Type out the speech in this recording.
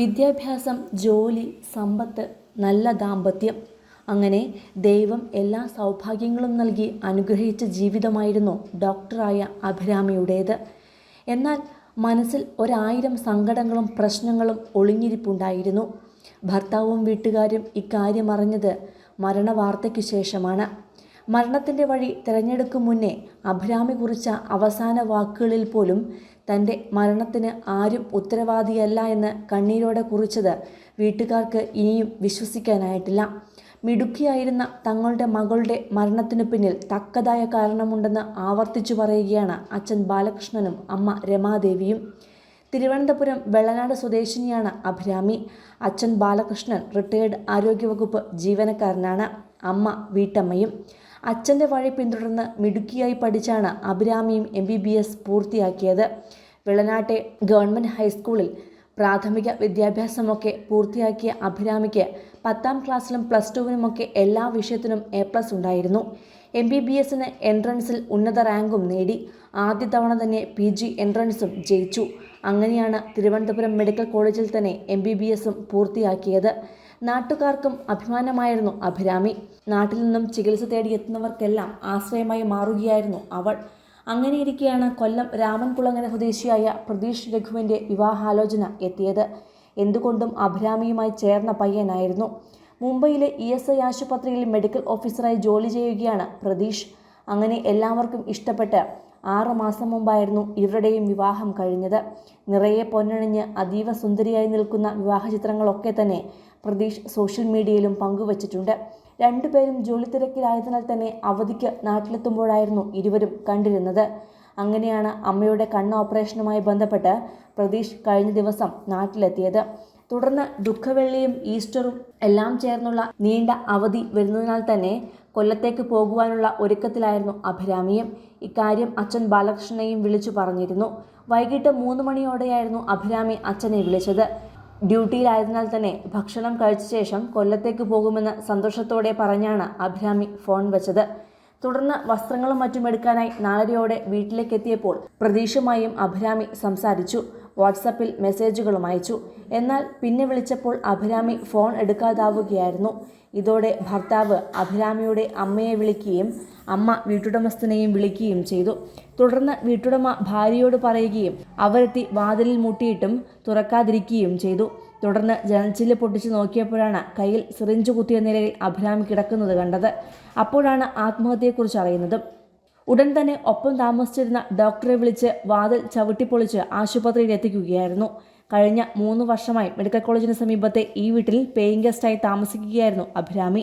വിദ്യാഭ്യാസം ജോലി സമ്പത്ത് നല്ല ദാമ്പത്യം. അങ്ങനെ ദൈവം എല്ലാ സൗഭാഗ്യങ്ങളും നൽകി അനുഗ്രഹിച്ച ജീവിതമായിരുന്നു ഡോക്ടറായ അഭിരാമിയുടേത്. എന്നാൽ മനസ്സിൽ ഒരായിരം സങ്കടങ്ങളും പ്രശ്നങ്ങളും ഒളിഞ്ഞിരിപ്പുണ്ടായിരുന്നു. ഭർത്താവും വീട്ടുകാരും ഇക്കാര്യം അറിഞ്ഞത് മരണവാർത്തയ്ക്കു ശേഷമാണ്. മരണത്തിന്റെ വഴി തിരഞ്ഞെടുക്കും മുന്നേ അഭിരാമി കുറിച്ച അവസാന വാക്കുകളിൽ പോലും തന്റെ മരണത്തിന് ആരും ഉത്തരവാദിയല്ല എന്ന് കണ്ണീരോടെ കുറിച്ചത് വീട്ടുകാർക്ക് ഇനിയും വിശ്വസിക്കാനായിട്ടില്ല. മിടുക്കിയായിരുന്ന തങ്ങളുടെ മകളുടെ മരണത്തിനു പിന്നിൽ തക്കതായ കാരണമുണ്ടെന്ന് ആവർത്തിച്ചു പറയുകയാണ് അച്ഛൻ ബാലകൃഷ്ണനും അമ്മ രമാദേവിയും. തിരുവനന്തപുരം വെള്ളനാട് സ്വദേശിനിയാണ് അഭിരാമി. അച്ഛൻ ബാലകൃഷ്ണൻ റിട്ടയേർഡ് ആരോഗ്യവകുപ്പ് ജീവനക്കാരനാണ്. അമ്മ വീട്ടമ്മയും. അച്ഛന്റെ വഴി പിന്തുടർന്ന് മിടുക്കിയായി പഠിച്ചാണ് അഭിരാമിയും എം ബി ബി എസ് പൂർത്തിയാക്കിയത്. വെള്ളനാട്ടെ ഗവൺമെന്റ് ഹൈസ്കൂളിൽ പ്രാഥമിക വിദ്യാഭ്യാസമൊക്കെ പൂർത്തിയാക്കിയ അഭിരാമിക്ക് പത്താം ക്ലാസ്സിലും പ്ലസ് ടുവിനുമൊക്കെ എല്ലാ വിഷയത്തിനും എ പ്ലസ് ഉണ്ടായിരുന്നു. എം ബി ബി എസിന് എൻട്രൻസിൽ ഉന്നത റാങ്കും നേടി. ആദ്യ തവണ തന്നെ പി ജി എൻട്രൻസും ജയിച്ചു. അങ്ങനെയാണ് തിരുവനന്തപുരം മെഡിക്കൽ കോളേജിൽ തന്നെ എം ബി ബി എസും പൂർത്തിയാക്കിയത്. നാട്ടുകാർക്കും അഭിമാനമായിരുന്നു അഭിരാമി. നാട്ടിൽ നിന്നും ചികിത്സ തേടിയെത്തുന്നവർക്കെല്ലാം ആശ്രയമായി മാറുകയായിരുന്നു അവൾ. അങ്ങനെയിരിക്കെയാണ് കൊല്ലം രാമൻകുളങ്ങര സ്വദേശിയായ പ്രതീഷ് രഘുവിന്റെ വിവാഹാലോചന എത്തിയത്. എന്തുകൊണ്ടും അഭിരാമിയുമായി ചേർന്ന പയ്യനായിരുന്നു. മുംബൈയിലെ ഇ എസ് ഐ ആശുപത്രിയിൽ മെഡിക്കൽ ഓഫീസറായി ജോലി ചെയ്യുകയാണ് പ്രതീഷ്. അങ്ങനെ എല്ലാവർക്കും ഇഷ്ടപ്പെട്ട് ആറ് മാസം മുമ്പായിരുന്നു ഇവരുടെയും വിവാഹം കഴിഞ്ഞത്. നിറയെ പൊന്നണിഞ്ഞ് അതീവ സുന്ദരിയായി നിൽക്കുന്ന വിവാഹ ചിത്രങ്ങളൊക്കെ തന്നെ പ്രതീഷ് സോഷ്യൽ മീഡിയയിലും പങ്കുവച്ചിട്ടുണ്ട്. രണ്ടുപേരും ജോലി തിരക്കിലായതിനാൽ തന്നെ അവധിക്ക് നാട്ടിലെത്തുമ്പോഴായിരുന്നു ഇരുവരും കണ്ടിരുന്നത്. അങ്ങനെയാണ് അമ്മയുടെ കണ്ണ് ഓപ്പറേഷനുമായി ബന്ധപ്പെട്ട് പ്രതീഷ് കഴിഞ്ഞ ദിവസം നാട്ടിലെത്തിയത്. തുടർന്ന് ദുഃഖവെള്ളിയും ഈസ്റ്ററും എല്ലാം ചേർന്നുള്ള നീണ്ട അവധി വരുന്നതിനാൽ തന്നെ കൊല്ലത്തേക്ക് പോകുവാനുള്ള ഒരുക്കത്തിലായിരുന്നു അഭിരാമിയും. ഇക്കാര്യം അച്ഛൻ ബാലകൃഷ്ണനെയും വിളിച്ചു പറഞ്ഞിരുന്നു. വൈകിട്ട് മൂന്ന് മണിയോടെയായിരുന്നു അഭിരാമി അച്ഛനെ വിളിച്ചത്. ഡ്യൂട്ടിയിലായതിനാൽ തന്നെ ഭക്ഷണം കഴിച്ച ശേഷം കൊല്ലത്തേക്ക് പോകുമെന്ന് സന്തോഷത്തോടെ പറഞ്ഞാണ് അഭിരാമി ഫോൺ വെച്ചത്. തുടർന്ന് വസ്ത്രങ്ങളും മറ്റും എടുക്കാനായി നാലരയോടെ വീട്ടിലേക്ക് എത്തിയപ്പോൾ പ്രതീക്ഷയുമായും അഭിരാമി സംസാരിച്ചു. വാട്സപ്പിൽ മെസ്സേജുകളും അയച്ചു. എന്നാൽ പിന്നെ വിളിച്ചപ്പോൾ അഭിരാമി ഫോൺ എടുക്കാതാവുകയായിരുന്നു. ഇതോടെ ഭർത്താവ് അഭിരാമിയുടെ അമ്മയെ വിളിക്കുകയും അമ്മ വീട്ടുടമസ്ഥനെയും വിളിക്കുകയും ചെയ്തു. തുടർന്ന് വീട്ടുടമ ഭാര്യയോട് പറയുകയും അവരെത്തി വാതിലിൽ മുട്ടിയിട്ടും തുറക്കാതിരിക്കുകയും ചെയ്തു. തുടർന്ന് ജനച്ചില്ല് പൊട്ടിച്ചു നോക്കിയപ്പോഴാണ് കയ്യിൽ സിറിഞ്ച് കുത്തിയ നിലയിൽ അഭിരാമി കിടക്കുന്നത് കണ്ടത്. അപ്പോഴാണ് ആത്മഹത്യയെക്കുറിച്ച് അറിയുന്നത്. ഉടൻ തന്നെ ഒപ്പം താമസിച്ചിരുന്ന ഡോക്ടറെ വിളിച്ച് വാതിൽ ചവിട്ടിപ്പൊളിച്ച് ആശുപത്രിയിൽ എത്തിക്കുകയായിരുന്നു. കഴിഞ്ഞ മൂന്ന് വർഷമായി മെഡിക്കൽ കോളേജിന് സമീപത്തെ ഈ വീട്ടിൽ പേയിങ് ഗസ്റ്റായി താമസിക്കുകയായിരുന്നു അഭിരാമി.